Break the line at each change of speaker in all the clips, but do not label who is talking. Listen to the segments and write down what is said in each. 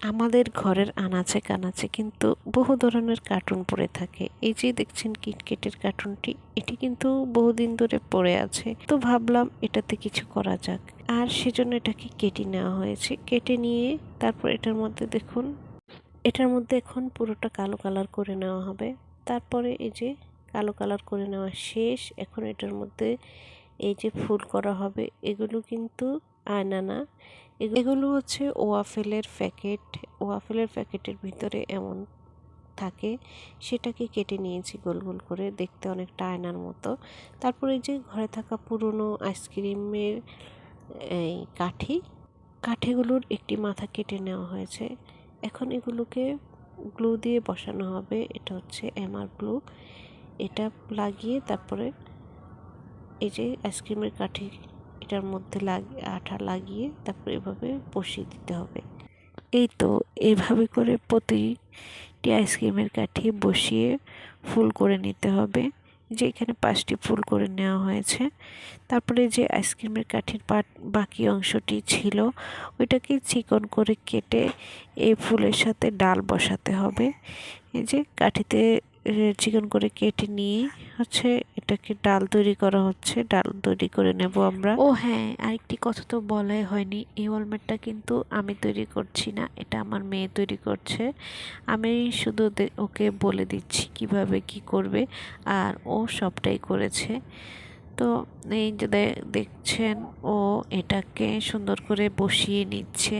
আমাদের ঘরের আনাচে কানাচে কিন্তু বহু ধরনের কার্টুন পড়ে থাকে। এই যে দেখছেন কিটকেটের কার্টুনটি এটি কিন্তু বহুদিন ধরে পড়ে আছে। তো ভাবলাম এটাতে কিছু করা যাক। আর সেজন্য এটাকে কেটে নেওয়া হয়েছে। কেটে নিয়ে তারপর এটার মধ্যে দেখুন, এটার মধ্যে এখন পুরোটা কালো কালার করে নেওয়া হবে। তারপরে এই যে কালো কালার করে নেওয়া শেষ, এখন এটার মধ্যে এই যে ফুল করা হবে, এগুলো কিন্তু আয়না না এগুলো হচ্ছে ওয়াফেলের প্যাকেট, ওয়াফেলের প্যাকেটের ভিতরে এমন থাকে, সেটাকে কেটে নিয়েছি গোল গোল করে, দেখতে অনেকটা আয়নার মতো। তারপরে যে ঘরে থাকা পুরনো আইসক্রিমের, এই কাঠি, কাঠিগুলোর একটি মাথা কেটে নেওয়া হয়েছে। এখন এগুলোকে গ্লু দিয়ে বসানো হবে, এটা হচ্ছে এমআর গ্লু। এটা লাগিয়ে তারপরে এই যে আইসক্রিমের কাঠি এটার মধ্যে লাগিয়ে আঠা লাগিয়ে তারপর এভাবে বসিয়ে দিতে হবে। এই তো এভাবে করে প্রতিটি আইসক্রিমের কাঠি বসিয়ে ফুল করে নিতে হবে, যে এখানে পাঁচটি ফুল করে নেওয়া হয়েছে। তারপরে যে আইসক্রিমের কাঠির বাকি অংশটি ছিল, ওইটাকে চিকন করে কেটে এই ফুলের সাথে ডাল বসাতে হবে। এই যে কাঠিতে চিকন করে কেটে নিয়ে হচ্ছে এটাকে ডাল তৈরি করা হচ্ছে। ডাল তৈরি করে নেব আমরা। ও হ্যাঁ আরেকটি কথা তো বলাই হয়নি। এই ওয়ালমেটটা কিন্তু আমি তৈরি করছি না, এটা আমার মেয়ে তৈরি করছে। আমি শুধু ওকে বলে দিচ্ছি কীভাবে কি করবে, আর ও সবটাই করেছে। তো এই যে দেখছেন, ও এটাকে সুন্দর করে বসিয়ে নিচ্ছে।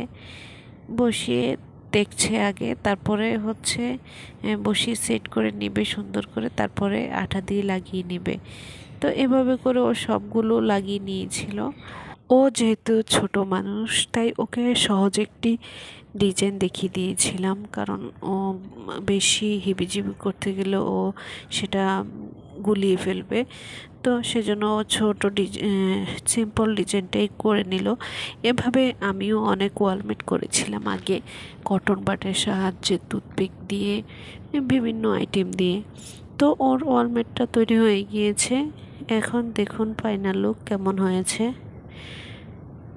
বসিয়ে দেখছে আগে, তারপরে হচ্ছে বসিয়ে সেট করে নেবে, সুন্দর করে, তারপরে আঠা দিয়ে লাগিয়ে নেবে। তো এভাবে করে ও সবগুলো লাগিয়ে নিয়েছিল। ও যেহেতু ছোট মানুষ, তাই ওকে সহজ একটি ডিজাইন দেখিয়ে দিয়েছিলাম। কারণ ও বেশি হিবিজিবি করতে গেলে ও সেটা গুলিয়ে ফেলবে। তো সেজন্য ও ছোট সিম্পল ডিজাইনটাই করে নিল। এভাবে আমিও অনেক ওয়ালমেট করেছিলাম আগে। কটন বাটের সাহায্যে, টুথপিক দিয়ে, বিভিন্ন আইটেম দিয়ে। তো ওর ওয়ালমেটটা তৈরি হয়ে গিয়েছে। এখন দেখুন ফাইনাল লুক কেমন হয়েছে।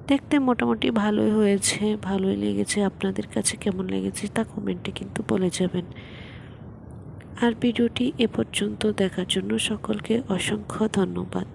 দেখতে মোটামুটি ভালোই হয়েছে, ভালোই লেগেছে। আপনাদের কাছে কেমন লেগেছে তা কমেন্টে কিন্তু বলে যাবেন। আর ভিডিওটি এ পর্যন্ত দেখার জন্য সকলকে অসংখ্য ধন্যবাদ।